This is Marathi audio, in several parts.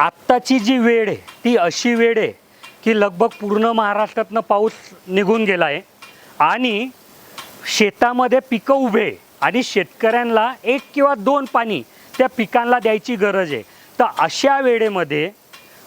आत्ताची जी वेळ आहे ती अशी वेळ आहे की लगभग पूर्ण महाराष्ट्रातनं पाऊस निघून गेला आहे. आणि शेतामध्ये पिकं उभे आहे आणि शेतकऱ्यांना एक किंवा दोन पाणी त्या पिकांना द्यायची गरज आहे. तर अशा वेळेमध्ये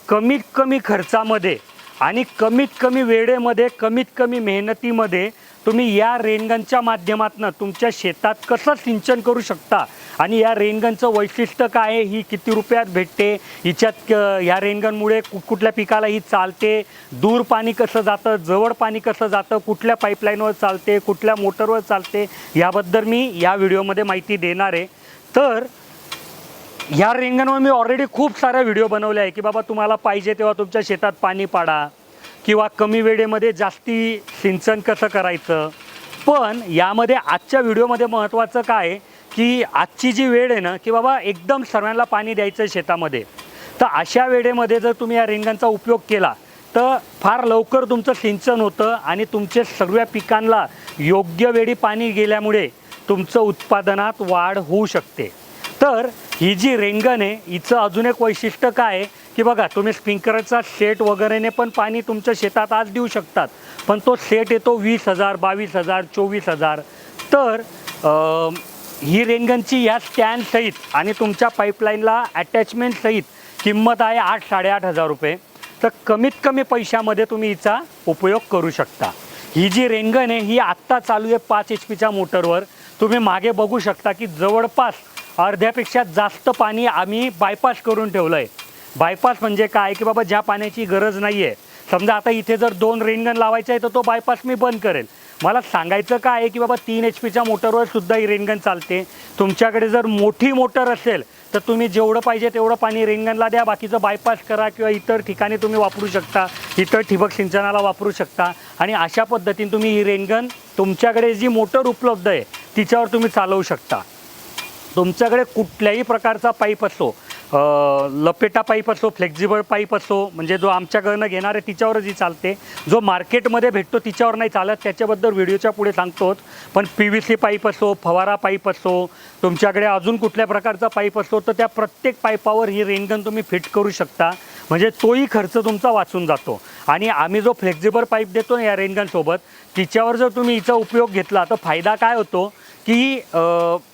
कमीत कमी खर्चामध्ये आणि कमीत कमी वेळेमध्ये कमीत कमी मेहनतीमध्ये तुम्ही या रेनगनच्या माध्यमातून तुमच्या शेतात कसं सिंचन करू शकता? आणि या रेनगनचं वैशिष्ट्य काय आहे? ही किती रुपयात भेटते? हिच्यात क- या रेनगनमुळे कु कुठल्या पिकाला ही चालते? दूर पाणी कसं जातं? जवळ पाणी कसं जातं? कुठल्या पाईपलाईनवर चालते? कुठल्या मोटरवर चालते? याबद्दल मी या व्हिडिओमध्ये माहिती देणार आहे. तर ह्या रेंगणवर मी ऑलरेडी खूप साऱ्या व्हिडिओ बनवले आहे की बाबा तुम्हाला पाहिजे तेव्हा तुमच्या शेतात पाणी पाडा. किंवा कमी वेळेमध्ये जास्ती सिंचन कसं करायचं? पण यामध्ये आजच्या व्हिडिओमध्ये महत्त्वाचं काय की आजची जी वेळ आहे ना की बाबा एकदम सर्वांना पाणी द्यायचं आहे शेतामध्ये. तर अशा वेळेमध्ये जर तुम्ही या रिंगांचा उपयोग केला तर फार लवकर तुमचं सिंचन होतं आणि तुमचे सर्व पिकांना योग्य वेळी पाणी गेल्यामुळे तुमचं उत्पादनात वाढ होऊ शकते. तर ही जी रेंगण आहे हिचं अजून एक वैशिष्ट्य काय आहे की बघा तुम्ही स्प्रिंकलरचा सेट वगैरेने पण पाणी तुमच्या शेतात आज देऊ शकतात. पण तो सेट येतो वीस हजार बावीस हजार चोवीस हजार. तर आ, ही रेंगणची या स्टँडसहित आणि तुमच्या पाईपलाईनला अटॅचमेंटसहित किंमत आहे आठ साडेआठ हजार रुपये. तर कमीत कमी पैशामध्ये तुम्ही हिचा उपयोग करू शकता. ही जी रेंगण आहे ही आत्ता चालू आहे पाच एच पीच्या मोटरवर. तुम्ही मागे बघू शकता की जवळपास अर्ध्यापेक्षा जास्त पाणी आम्ही बायपास करून ठेवलं आहे बायपास म्हणजे काय? की बाबा ज्या पाण्याची गरज नाही आहे समजा आता इथे जर दोन रेनगन लावायचं आहे तर तो बायपास मी बंद करेल. मला सांगायचं काय आहे की बाबा तीन एच पीच्या मोटरवर सुद्धा ही रेनगन चालते. तुमच्याकडे जर मोठी मोटर असेल तर तुम्ही जेवढं पाहिजे तेवढं पाणी रेनगनला द्या. बाकीचं बायपास करा किंवा इतर ठिकाणी तुम्ही वापरू शकता. इतर ठिबक सिंचनाला वापरू शकता. आणि अशा पद्धतीने तुम्ही ही रेनगन तुमच्याकडे जी मोटर उपलब्ध आहे तिच्यावर तुम्ही चालवू शकता. तुमच्याकडे कुठल्याही प्रकारचा पाईप असो लपेटा पाईप असो फ्लेक्झिबल पाईप असो म्हणजे जो आमच्याकडनं घेणार आहे तिच्यावरच ही चालते. जो मार्केटमध्ये भेटतो तिच्यावर नाही चालत त्याच्याबद्दल व्हिडिओच्या पुढे सांगतोच पण पी व्ही सी पाईप असो फवारा पाईप असो तुमच्याकडे अजून कुठल्या प्रकारचा पाईप असतो तर त्या प्रत्येक पाईपावर ही रेनगन तुम्ही फिट करू शकता. म्हणजे तोही खर्च तुमचा वाचून जातो. आणि आम्ही जो फ्लेक्झिबल पाईप देतो ना या रेनगनसोबत तिच्यावर जर तुम्ही हिचा उपयोग घेतला तर फायदा काय होतो? की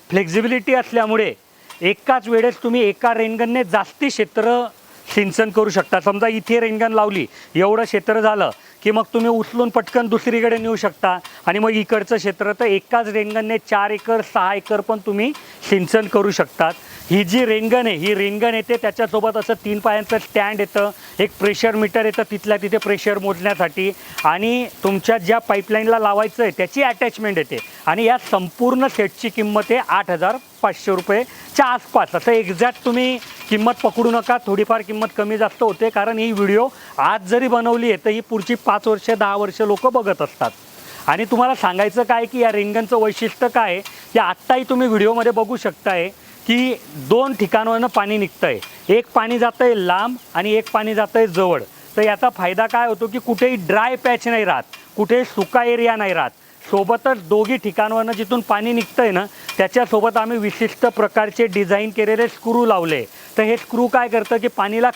फ्लेक्झिबिलिटी असल्यामुळे एकाच वेळेस तुम्ही एका रेनगनने जास्ती क्षेत्र सिंचन करू शकता. समजा इथे रेनगन लावली एवढं क्षेत्र झालं की मग तुम्ही उचलून पटकन दुसरीकडे नेऊ शकता. आणि मग इकडचं क्षेत्र तर एकाच रेंगणने चार एकर सहा एकर पण तुम्ही सिंचन करू शकतात. ही जी रेंगण आहे ही रेंगण येते त्याच्यासोबत असं तीन पायांचं स्टँड येतं एक प्रेशर मीटर येतं तिथल्या तिथे प्रेशर मोजण्यासाठी. आणि तुमच्या ज्या पाईपलाईनला लावायचं आहे त्याची अटॅचमेंट येते. आणि या संपूर्ण सेटची किंमत आहे आठ हजार पाचशे रुपयेच्या आसपास. असं एक्झॅक्ट तुम्ही किंमत पकडू नका थोडीफार किंमत कमी जास्त होते कारण ही व्हिडिओ आज जरी बनवली आहे तर ही पुढची पाच वर्ष दहा वर्ष लोक बघत असतात. आणि तुम्हाला सांगायचं काय की या रिंगणचं वैशिष्ट्य काय आहे? की आत्ताही तुम्ही व्हिडिओमध्ये बघू शकताय की दोन ठिकाणावरनं पाणी निघतं आहे एक पाणी जातं आहे लांब आणि एक पाणी जातं आहे जवळ. तर याचा फायदा काय होतो की कुठेही ड्राय पॅच नाही राहत कुठेही सुका एरिया नाही राहत. सोबतच दोघी ठिकाणवरनं जिथून पाणी निघतं आहे ना त्याच्यासोबत आम्ही विशिष्ट प्रकारचे डिझाईन केलेले स्क्रू लावले. तर हे स्क्रू काय करतं की पाणीला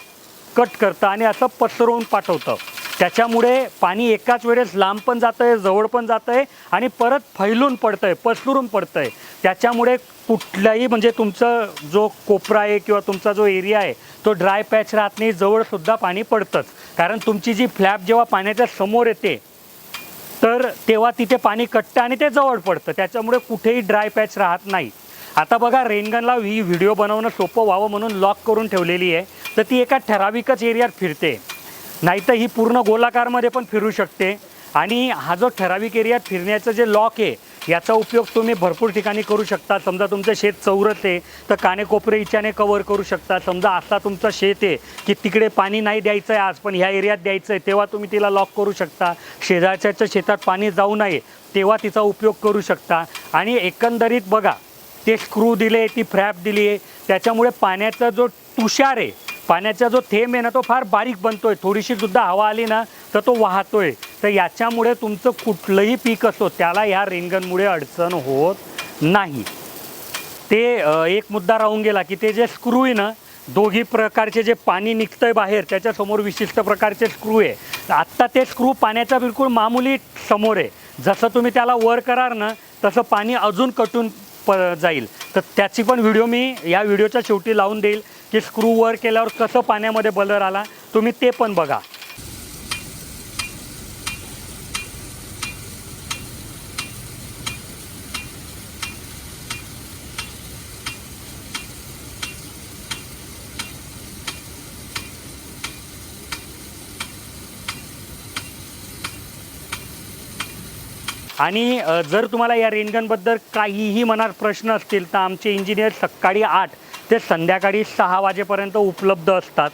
कट करतं आणि असं पसरवून पाठवतं. त्याच्यामुळे पाणी एकाच वेळेस लांब पण जातं आहे जवळ पण जातं आहे आणि परत फैलून पडतं आहे पसरून पडतं आहे त्याच्यामुळे कुठल्याही म्हणजे तुमचं जो कोपरा आहे किंवा तुमचा जो एरिया आहे तो ड्राय पॅच राहत नाही जवळसुद्धा पाणी पडतंच. कारण तुमची जी फ्लॅप जेव्हा पाण्याच्या समोर येते तर तेव्हा तिथे पाणी कटतं आणि ते जवळ पडतं. त्याच्यामुळे कुठेही ड्राय पॅच राहत नाही. आता बघा रेनगनला ही व्हिडिओ बनवणं सोपं व्हावं म्हणून लॉक करून ठेवलेली आहे. तर ती एका ठराविकच एरियात फिरते. नाहीतर ही पूर्ण गोलाकारमध्ये पण फिरू शकते. आणि हा जो ठराविक एरियात फिरण्याचं जे लॉक आहे याचा उपयोग तुम्ही भरपूर ठिकाणी करू शकता. समजा तुमचं शेत चौरस आहे तर कानेकोपरे इच्छाने कवर करू शकता. समजा आता तुमचं शेत आहे की तिकडे पाणी नाही द्यायचं आहे आज पण ह्या एरियात द्यायचं आहे तेव्हा तुम्ही तिला लॉक करू शकता. शेजारच्या शेतात पाणी जाऊ नये तेव्हा तिचा उपयोग करू शकता. आणि एकंदरीत बघा ते स्क्रू दिले ती फ्रॅप दिली आहे त्याच्यामुळे पाण्याचा जो तुषार आहे पाण्याचा जो थेंब आहे ना तो फार बारीक बनतोय. थोडीशी सुद्धा हवा आली ना तर तो वाहतोय. तर याच्यामुळे तुमचं कुठलंही पीक असो त्याला ह्या रेनगनमुळे अडचण होत नाही. ते एक मुद्दा राहून गेला की ते जे स्क्रू आहे ना दोघी प्रकारचे जे पाणी निघतं आहे बाहेर त्याच्यासमोर विशिष्ट प्रकारचे स्क्रू आहे. आत्ता ते स्क्रू पाण्याचा बिलकुल मामूली समोर आहे. जसं तुम्ही त्याला वर करार ना तसं पाणी अजून कटून प जाईल. तर त्याची पण व्हिडिओ मी या व्हिडिओच्या शेवटी लावून देईल की स्क्रू वर केल्यावर कसं पाण्यामध्ये बलर आला तुम्ही ते पण बघा. आणि जर तुम्हाला या रेनगनबद्दल काहीही मनात प्रश्न असतील तर आमचे इंजिनियर सकाळी आठ ते संध्याकाळी सहा वाजेपर्यंत उपलब्ध असतात.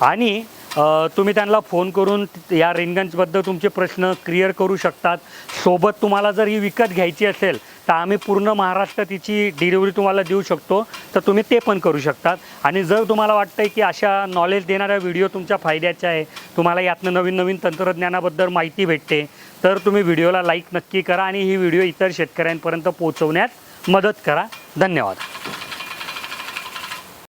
आणि तुम्ही त्यांना फोन करून या रेनगन्सबद्दल तुमचे प्रश्न क्लिअर करू शकतात. सोबत तुम्हाला जर ही विकत घ्यायची असेल तर आम्ही पूर्ण महाराष्ट्रात तिची डिलिव्हरी तुम्हाला देऊ शकतो. तर तुम्ही ते पण करू शकतात. आणि जर तुम्हाला वाटतंय की अशा नॉलेज देणाऱ्या व्हिडिओ तुमच्या फायद्याच्या आहे तुम्हाला यातनं नवीन नवीन तंत्रज्ञानाबद्दल माहिती भेटते तर तुम्ही व्हिडिओला लाईक नक्की करा आणि ही व्हिडिओ इतर शेतकऱ्यांपर्यंत पोहोचवण्यात मदत करा. धन्यवाद.